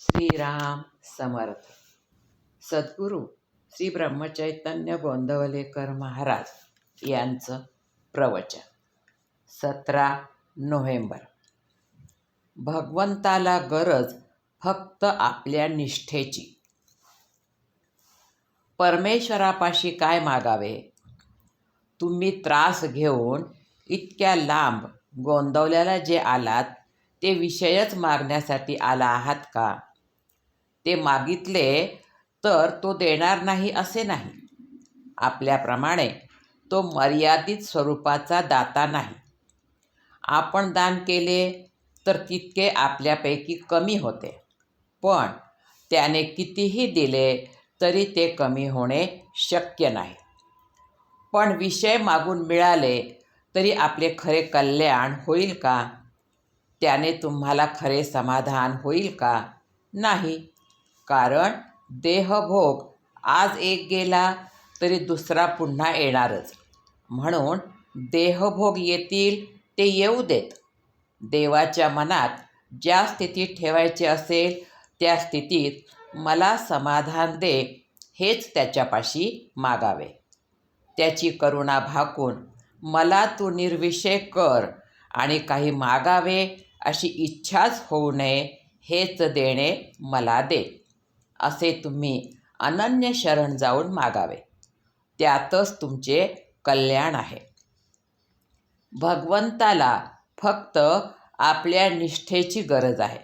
श्रीराम समर्थ. सद्गुरू श्री ब्रह्मचैतन्य गोंदवलेकर महाराज यांचं प्रवचन. सतरा नोव्हेंबर. भगवंताला गरज फक्त आपल्या निष्ठेची. परमेश्वरापाशी काय मागावे? तुम्ही त्रास घेऊन इतक्या लांब गोंदवल्याला जे आलात ते विषयच मागण्यासाठी आला आहात का? ते मागितले तर तो देणार नाही असे नाही. आपल्याप्रमाणे तो मर्यादित स्वरूपाचा दाता नाही. आपण दान केले तर तितके आपल्यापैकी कमी होते. पण त्याने कितीही दिले तरी ते कमी होणे शक्य नाही. पण विषय मागून मिळाले तरी आपले खरे कल्याण होईल का? त्याने तुम्हाला खरे समाधान होईल का? नाही. कारण देहभोग आज एक गेला तरी दुसरा पुन्हा येणारच. म्हणून देहभोग येतील ते येऊ देत. देवाच्या मनात ज्या स्थितीत ठेवायचे असेल त्या स्थितीत मला समाधान दे हेच त्याच्यापाशी मागावे. त्याची करुणा भाकून मला तू निर्विषय कर आणि काही मागावे अशी इच्छाच होऊ नये हेच देणे मला दे असे तुम्ही अनन्य शरण जाऊन मागावे. त्यातच तुमचे कल्याण आहे. भगवंताला फक्त आपल्या निष्ठेची गरज आहे.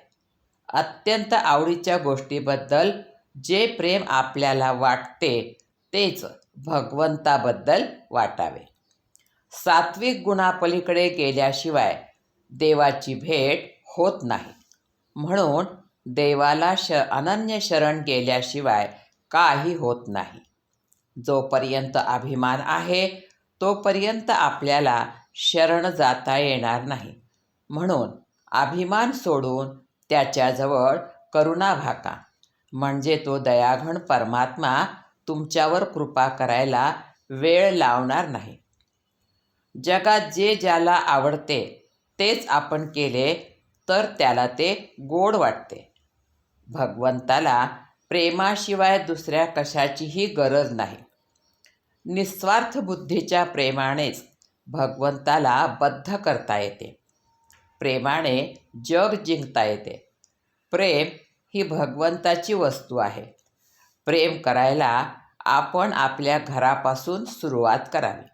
अत्यंत आवडीच्या गोष्टीबद्दल जे प्रेम आपल्याला वाटते तेच भगवंताबद्दल वाटावे. सात्विक गुणापलीकडे गेल्याशिवाय देवाची भेट होत नाही. म्हणून देवाला श अनन्य शरण गेल्याशिवाय काही होत नाही. जोपर्यंत अभिमान आहे तोपर्यंत आपल्याला शरण जाता येणार नाही. म्हणून अभिमान सोडून त्याच्याजवळ करुणा भाका. म्हणजे तो दयाघण परमात्मा तुमच्यावर कृपा करायला वेळ लावणार नाही. जगात जे ज्याला आवडते तेच आपण केले तर त्याला ते गोड वाटते. भगवंताला प्रेमाशिवाय दुसऱ्या कशाचीही गरज नाही. निस्वार्थ बुद्धीच्या प्रेमानेच भगवंताला बद्ध करता येते. प्रेमाने जग जिंकता येते. प्रेम ही भगवंताची वस्तू आहे. प्रेम करायला आपण आपल्या घरापासून सुरुवात करावी.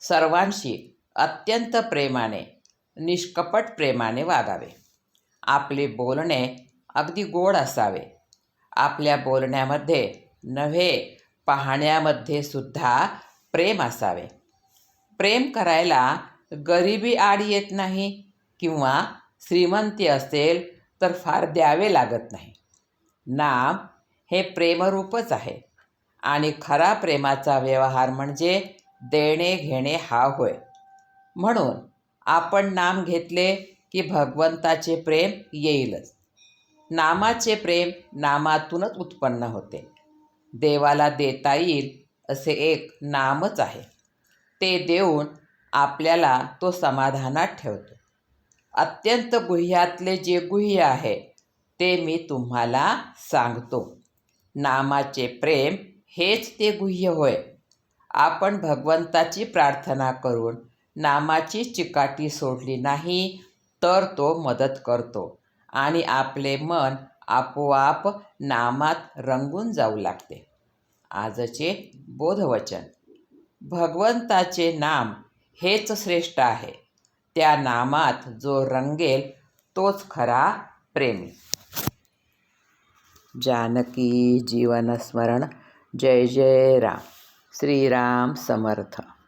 सर्वांशी अत्यंत प्रेमाने निष्कपट प्रेमाने वागावे. आपले बोलणे अगदी गोड असावे. आपल्या बोलण्यामध्ये नव्हे पाहण्यामध्ये सुद्धा प्रेम असावे. प्रेम करायला गरिबी आड येत नाही किंवा श्रीमंती असेल तर फार द्यावे लागत नाही. नाम हे प्रेमरूपच आहे आणि खरा प्रेमाचा व्यवहार म्हणजे देणे घेणे हा होय. म्हणून आपण नाम घेतले की भगवंताचे प्रेम येईलच. नामाचे प्रेम नामातूनच उत्पन्न होते. देवाला देता येईल असे एक नामच आहे. ते देऊन आपल्याला तो समाधानात ठेवतो. अत्यंत गुह्यातले जे गुह्य आहे ते मी तुम्हाला सांगतो. नामाचे प्रेम हेच ते गुह्य होय. आपण भगवंताची प्रार्थना करून नामाची चिकाटी सोडली नाही तर तो मदत करतो. आणि आपले मन आपोआप नामात रंगून जाऊ लागते. आजचे बोधवचन. भगवंताचे नाम हेच श्रेष्ठ आहे. त्या नामात जो रंगेल तोच खरा प्रेमी. जानकी जीवनस्मरण जय जय राम. श्रीराम समर्थ.